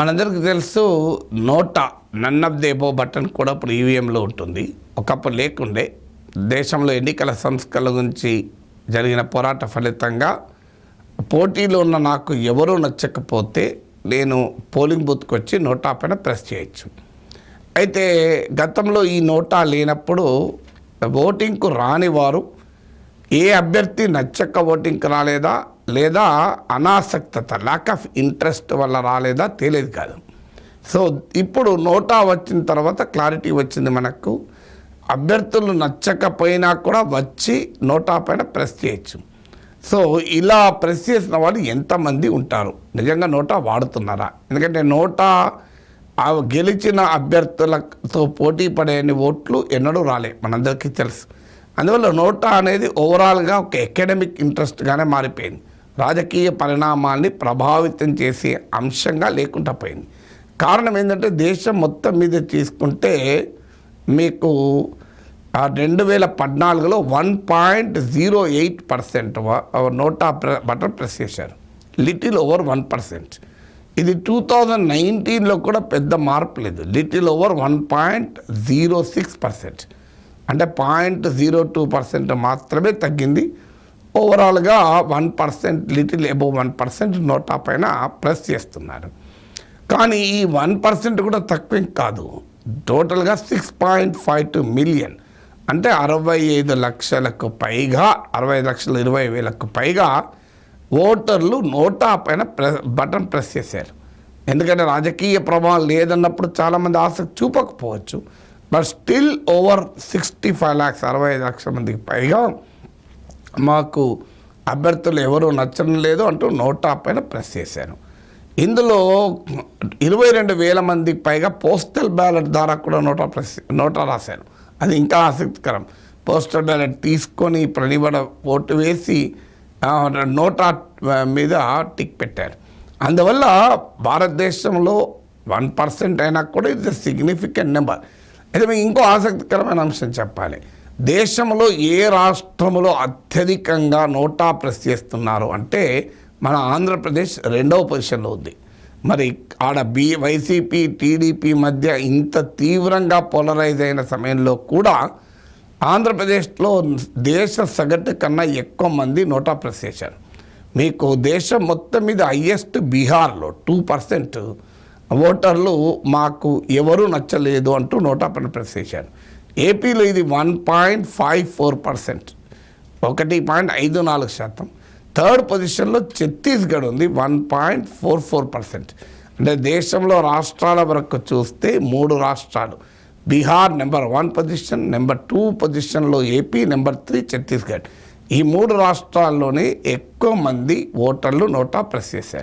మనందరికీ తెలుసు NOTA none of the above button కూడా ఇప్పుడు ఈవీఎంలో ఉంటుంది. ఒకప్పుడు లేకుండే దేశంలో ఎన్నికల సంస్కరణల గురించి జరిగిన పోరాట ఫలితంగా పోటీలో ఉన్న నాకు ఎవరూ నచ్చకపోతే నేను పోలింగ్ బూత్కి వచ్చి నోటా పైన ప్రెస్ చేయొచ్చు. అయితే గతంలో ఈ నోటా లేనప్పుడు ఓటింగ్కు రాని వారు ఏ అభ్యర్థి నచ్చక ఓటింగ్కి రాలేదా? లేదా అనాసక్తత ల్యాక్ ఆఫ్ ఇంట్రెస్ట్ వల్ల రాలేదా తేలేదు కాదు. సో ఇప్పుడు నోటా వచ్చిన తర్వాత క్లారిటీ వచ్చింది మనకు. అభ్యర్థులు నచ్చకపోయినా కూడా వచ్చి నోటా పైన ప్రెస్ చేయొచ్చు. సో ఇలా ప్రెస్ చేసిన వాళ్ళు ఎంతమంది ఉంటారు? నిజంగా నోటా వాడుతున్నారా? ఎందుకంటే నోటా ఆ గెలిచిన అభ్యర్థులతో పోటీ పడేని ఓట్లు ఎన్నడూ రాలే మనందరికీ తెలుసు. అందువల్ల నోటా అనేది ఓవరాల్గా ఒక అకాడమిక్ ఇంట్రెస్ట్గానే మారిపోయింది. రాజకీయ పరిణామాల్ని ప్రభావితం చేసే అంశంగా లేకుండా పోయింది. కారణం ఏంటంటే దేశం మొత్తం మీద తీసుకుంటే మీకు రెండు వేల పద్నాలుగులో one point zero eight percent NOTA ప్ర- బటన్ ప్రెస్ చేశారు. Little over one percent. ఇది టూ థౌజండ్ నైన్టీన్లో కూడా పెద్ద మార్పు లేదు. Little over one point zero six percent. అంటే పాయింట్ జీరో టూ పర్సెంట్ మాత్రమే తగ్గింది. ఓవరాల్గా one percent little above one percent NOTA పైన ప్రెస్ చేస్తున్నారు. కానీ ఈ వన్ పర్సెంట్ కూడా తక్కువేం కాదు. టోటల్గా six point five two million. అంటే అరవై ఐదు లక్షలకు పైగా అరవై లక్షల ఇరవై వేలకు పైగా ఓటర్లు నోటా పైన ప్రెస్ బటన్ ప్రెస్ చేశారు. ఎందుకంటే రాజకీయ ప్రభావం లేదన్నప్పుడు చాలామంది ఆసక్తి చూపకపోవచ్చు. But still over sixty five lakhs అరవై ఐదు లక్షల మందికి పైగా మాకు అభ్యర్థులు ఎవరు నచ్చడం లేదు అంటూ నోటా పైన ప్రెస్ చేశాను ఇందులో ఇరవై రెండు వేల మందికి పైగా పోస్టల్ బ్యాలెట్ ద్వారా కూడా నోటా ప్రెస్ నోటా రాశాను అది ఇంకా ఆసక్తికరం. పోస్టల్ బ్యాలెట్ తీసుకొని ప్రణిబడ ఓటు వేసి నోటా మీద టిక్ పెట్టారు. అందువల్ల భారతదేశంలో వన్ పర్సెంట్ అయినా కూడా ఇది సిగ్నిఫికెంట్ నెంబర్ అయితే మీకు ఇంకో ఆసక్తికరమైన అంశం చెప్పాలి. దేశంలో ఏ రాష్ట్రంలో అత్యధికంగా నోటా ప్రెస్ చేస్తున్నారు అంటే మన ఆంధ్రప్రదేశ్ రెండవ పొజిషన్లో ఉంది. మరి ఆడ బి వైసీపీ టీడీపీ మధ్య ఇంత తీవ్రంగా పోలరైజ్ అయిన సమయంలో కూడా ఆంధ్రప్రదేశ్లో దేశ సగటు కన్నా ఎక్కువ మంది నోటా ప్రెస్ చేశారు. మీకు దేశం మొత్తం మీద హయ్యెస్ట్ బీహార్లో టూ పర్సెంట్ ఓటర్లు మాకు ఎవరు నచ్చలేదు అంటూ నోటా పైన ప్రెస్ చేశారు. ఏపీలో ఇది one point five four percent. ఒకటి పాయింట్ ఐదు నాలుగు శాతం. థర్డ్ పొజిషన్లో ఛత్తీస్గఢ్ ఉంది one point four four percent. అంటే దేశంలో రాష్ట్రాల వరకు చూస్తే మూడు రాష్ట్రాలు. Bihar number one position number two పొజిషన్లో ఏపీ నెంబర్ త్రీ ఛత్తీస్గఢ్. ఈ మూడు రాష్ట్రాల్లోనే ఎక్కువ మంది ఓటర్లు నోటా ప్రెస్ చేశారు.